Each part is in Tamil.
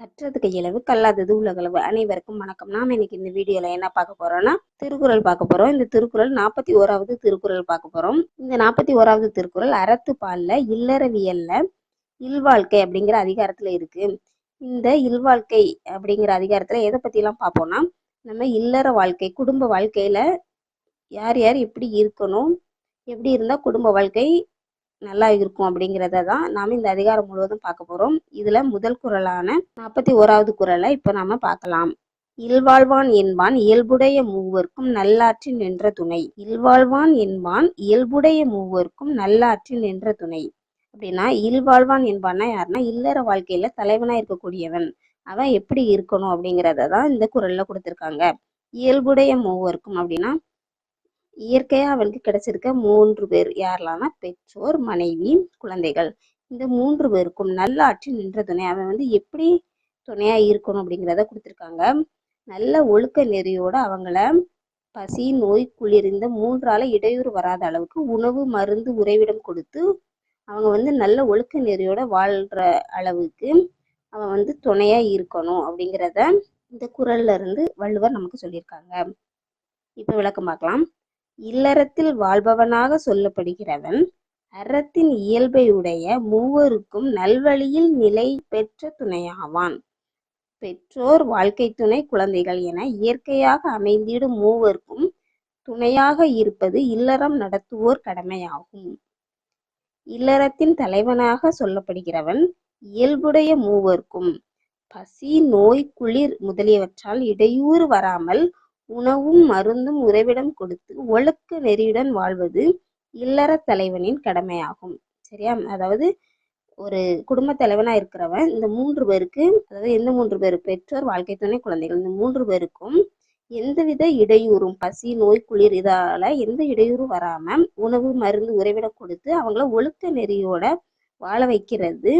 கற்றதுக்கு இயலவு கல்லாதது உலகளவு அனைவருக்கும் வணக்கம். நாம இன்னைக்கு இந்த வீடியோல என்ன பார்க்க போறோம்னா திருக்குறள் பார்க்க போறோம். இந்த திருக்குறள் நாற்பத்தி ஓராவது திருக்குறள் பார்க்க போறோம். இந்த நாற்பத்தி ஓராவது திருக்குறள் அறத்து பால்ல இல்லறவியல்ல இல்வாழ்க்கை அப்படிங்கிற அதிகாரத்துல இருக்கு. இந்த இல்வாழ்க்கை அப்படிங்கிற அதிகாரத்துல எதை பத்தி எல்லாம் பார்ப்போம்னா நம்ம இல்லற வாழ்க்கை குடும்ப வாழ்க்கையில யார் யார் எப்படி இருக்கணும் எப்படி இருந்தா குடும்ப வாழ்க்கை நல்லா இருக்கும் அப்படிங்கிறத தான் நாம் இந்த அதிகாரம் முழுவதும் பார்க்க போகிறோம் இதில் முதல் குறளான நாற்பத்தி ஓராவது குறளை இப்போ நாம் பார்க்கலாம். இல்வாழ்வான் என்பான் இயல்புடைய மூவர்க்கும் நல்லாற்றி நின்ற துணை. இல்வாழ்வான் என்பான் இயல்புடைய மூவர்க்கும் நல்லாற்றி நின்ற துணை. அப்படின்னா இல்வாழ்வான் என்பான்னா யாருன்னா இல்லற வாழ்க்கையில தலைவனா இருக்கக்கூடியவன். அவன் எப்படி இருக்கணும் அப்படிங்கிறத தான் இந்த குரல்ல கொடுத்துருக்காங்க. இயல்புடைய மூவர்க்கும் அப்படின்னா இயற்கையா அவனுக்கு கிடைச்சிருக்க மூன்று பேர் யாரெல்லாம்னா பெற்றோர் மனைவி குழந்தைகள். இந்த மூன்று பேருக்கும் நல்ல ஆட்சி நின்ற துணை அவன் வந்து எப்படி துணையா இருக்கணும் அப்படிங்கிறத கொடுத்துருக்காங்க. நல்ல ஒழுக்க நெறியோட அவங்கள பசி நோய் குளிர் இந்த மூன்றால இடையூறு வராத அளவுக்கு உணவு மருந்து உறைவிடம் கொடுத்து அவங்க வந்து நல்ல ஒழுக்க நெறியோட வாழ்ற அளவுக்கு அவன் வந்து துணையா இருக்கணும் அப்படிங்கிறத இந்த குரல்ல இருந்து வள்ளுவர் நமக்கு சொல்லியிருக்காங்க. இப்ப விளக்கம் பார்க்கலாம். இல்லறத்தில் வாழ்பவனாக சொல்லப்படுகிறவன் அறத்தின் இயல்பை உடைய மூவருக்கும் நல்வழியில் நிலை பெற்ற துணையாவான். பெற்றோர் வாழ்க்கை துணை குழந்தைகள் என இயற்கையாக அமைந்திடும் மூவருக்கும் துணையாக இருப்பது இல்லறம் நடத்துவோர் கடமையாகும். இல்லறத்தின் தலைவனாக சொல்லப்படுகிறவன் இயல்புடைய மூவர்க்கும் பசி நோய் குளிர் முதலியவற்றால் இடையூறு வராமல் உணவும் மருந்தும் உறைவிடம் கொடுத்து ஒழுக்க நெறியுடன் வாழ்வது இல்லற தலைவனின் கடமையாகும். சரியா? அதாவது ஒரு குடும்ப தலைவனா இருக்கிறவன் இந்த மூன்று பேருக்கு அதாவது எந்த மூன்று பேர்? பெற்றோர் வாழ்க்கை துணை குழந்தைகள் இந்த மூன்று பேருக்கும் எந்தவித இடையூறும் பசி நோய் குளிர் இதால எந்த இடையூறும் வராம உணவு மருந்து உறைவிடம் கொடுத்து அவங்கள ஒழுக்க நெறியோட வாழ வைக்கிறது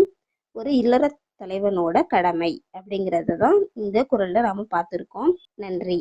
ஒரு இல்லற தலைவனோட கடமை அப்படிங்கிறத தான் இந்த குரல்ல நாம பார்த்துருக்கோம். நன்றி.